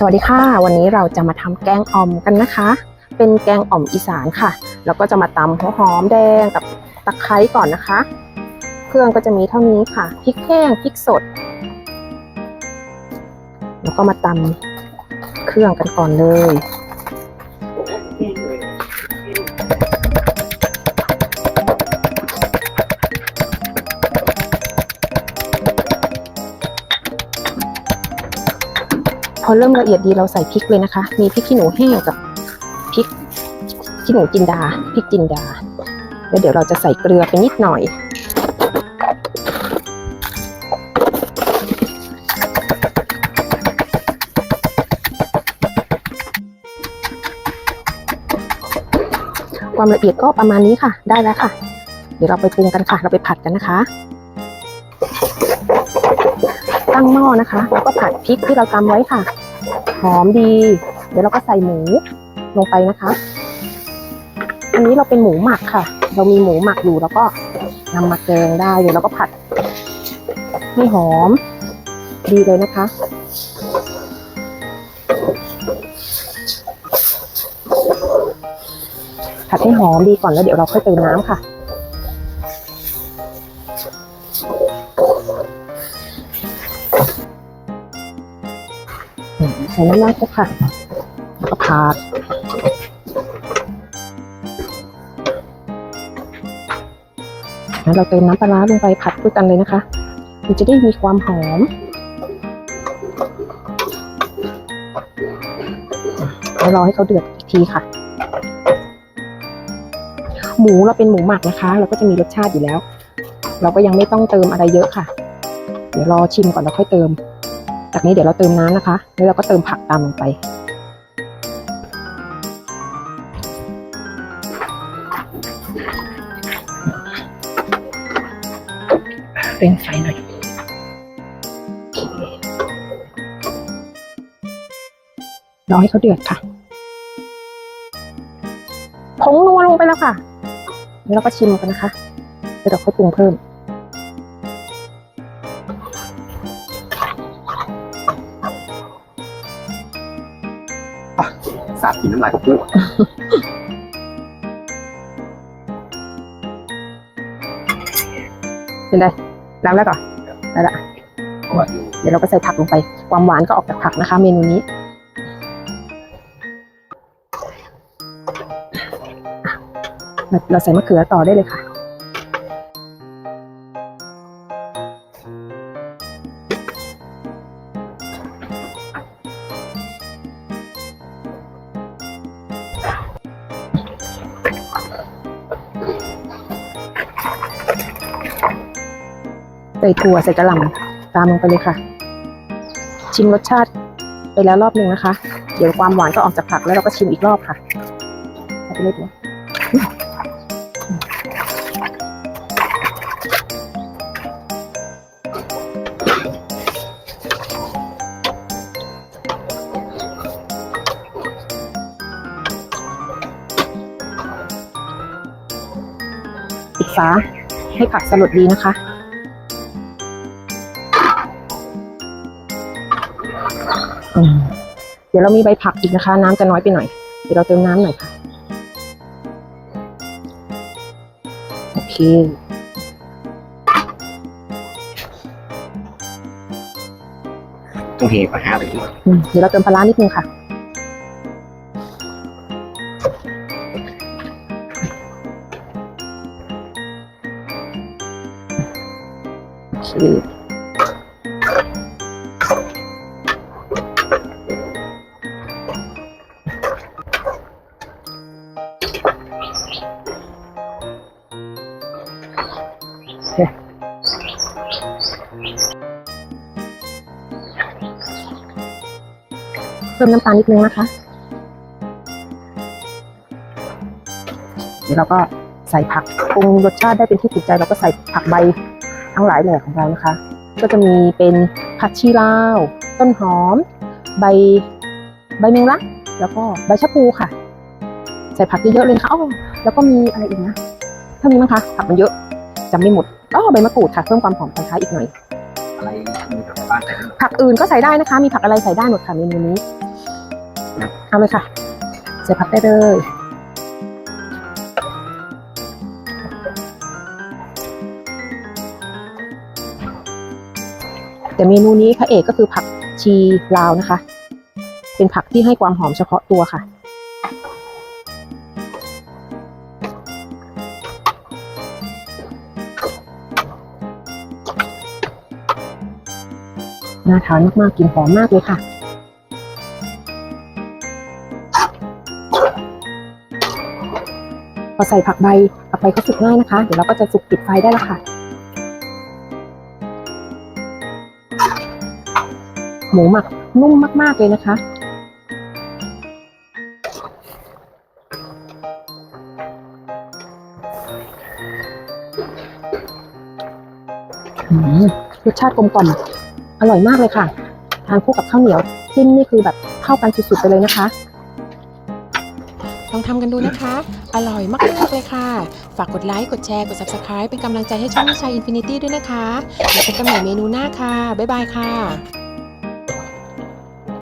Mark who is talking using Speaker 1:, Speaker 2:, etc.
Speaker 1: สวัสดีค่ะ วันนี้เราจะมาทำแกงอ่อมกันนะคะ เป็นแกงอ่อมอีสานค่ะ แล้วก็จะมาตำหัวหอมแดงกับตะไคร้ก่อนนะคะ เครื่องก็จะมีเท่านี้ค่ะพริกแห้งพริกสด แล้วก็มาตำเครื่องกันก่อนเลย อเริ่มละเอียดดีเราใส่พริกเลยนะคะ มีพริกขี้หนูแห้งกับพริกขี้หนูจินดาพริกจินดา แล้วเดี๋ยวเราจะใส่เกลือไปนิดหน่อย ความละเอียดก็ประมาณนี้ค่ะ ได้แล้วค่ะ เดี๋ยวเราไปปรุงกันค่ะ เราไปผัดกันนะคะตั้งหม้อนะคะ แล้วก็ผัดพริกที่เราตำไว้ค่ะ หอมดี เดี๋ยวเราก็ใส่หมูลงไปนะคะ อันนี้เราเป็นหมูหมักค่ะ เรามีหมูหมักอยู่แล้วก็นำมาแกงได้เดี๋ยวเราก็ผัดให้หอมดีเลยนะคะ ผัดให้หอมดีก่อนแล้วเดี๋ยวเราค่อยเติมน้ำค่ะ ส่น้ำมันครบค่ะก็ผัดเราเติมน้ำปลาร้าลงไปผัดด้วยกันเลยนะคะมันจะได้มีความหอมแล้วรอให้เขาเดือดอีกทีค่ะ หมูเราเป็นหมูหมักนะคะ เราก็จะมีรสชาติอยู่แล้ว เราก็ยังไม่ต้องเติมอะไรเยอะค่ะ เดี๋ยวรอชิมก่อนแล้วค่อยเติม จากนี้เดี๋ยวเราเติมน้ำนะคะ แล้วเราก็เติมผักตามลงไป เร่งไฟหน่อยรอให้เขาเดือดค่ะผงนัวลงไปแล้วค่ะ แล้วเราก็ชิมกันนะคะ เดี๋ยวเราค่อยปรุงเพิ่ม
Speaker 2: สาดกินน้ำลายกับปุ๊
Speaker 1: เป็นไงล้างแล้วก่อนได้ละเดี๋ยวเราก็ใส่ผักลงไป ความหวานก็ออกจากผักนะคะ เมนูนี้อะเราใส่มะเขือต่อได้เลยค่ะ ใส่ถั่วใส่กระหล่ำตามลงไปเลยค่ะ ชิมรสชาติไปแล้วรอบหนึ่งนะคะ เดี๋ยวความหวานก็ออกจากผักแล้วเราก็ชิมอีกรอบค่ะใส่ไปเลยปิดฝาให้ผักสลดดีนะคะ เดี๋ยวเรามีใบผักอีกนะคะ น้ำจะน้อยไปหน่อย เดี๋ยวเราเติมน้ำหน่อยค่ะโอเค
Speaker 2: ต้องเฮปะฮะไปที่
Speaker 1: อืมเดี๋ยวเราเติมปลาร้านิดนึงค่ะ โอเค เพิ่มน้ำตาลนิดนึงนะคะ เดี๋ยวเราก็ใส่ผักปรุงรสชาติได้เป็นที่ถูกใจเราก็ใส่ผักใบทั้งหลายแหล่ของเรานะคะ ก็จะมีเป็นผักชีลาว ต้นหอม ใบใบแมงลัก แล้วก็ใบชะพูค่ะ ใส่ผักเยอะๆเลยนะคะอ้อแล้วก็มีอะไรอีกนะเท่านี้มั้งคะผักมันเยอะจำไม่หมดอ๋อใบมะกรูดค่ะเพิ่มความหอมตอนท้ายอีกหน่อย
Speaker 2: อะไรมีแบบบ้านแต่
Speaker 1: ผักอื่นก็ใส่ได้นะคะ มีผักอะไรใส่ได้หมดค่ะเมนูนี้เอาเลยค่ะ ใส่ผักได้เลยแต่เมนูนี้พระเอกก็คือผักชีลาวนะคะ เป็นผักที่ให้ความหอมเฉพาะตัวค่ะ น่าทานมากๆกลิ่นหอมมากเลยค่ะ พอใส่ผักใบผักใบก็สุกง่ายนะคะ เดี๋ยวเราก็จะสุกปิดไฟได้แล้วค่ะ หมูหมักนุ่มมาก ๆ เลยนะคะรสชาติกลมกล่อม อร่อยมากเลยค่ะ ทานคู่กับข้าวเหนียวจิ้มนี่คือแบบเข้ากันสุดๆไปเลยนะคะ
Speaker 3: ลองทำกันดูนะคะ อร่อยมากๆเลยค่ะ ฝากกดไลค์ กดแชร์ กด Subscribe เป็นกำลังใจให้ช่องวิชัยอินฟินิตี้ด้วยนะคะ แล้วพบกันใหม่เมนูหน้าค่ะ บ๊ายบายค่ะ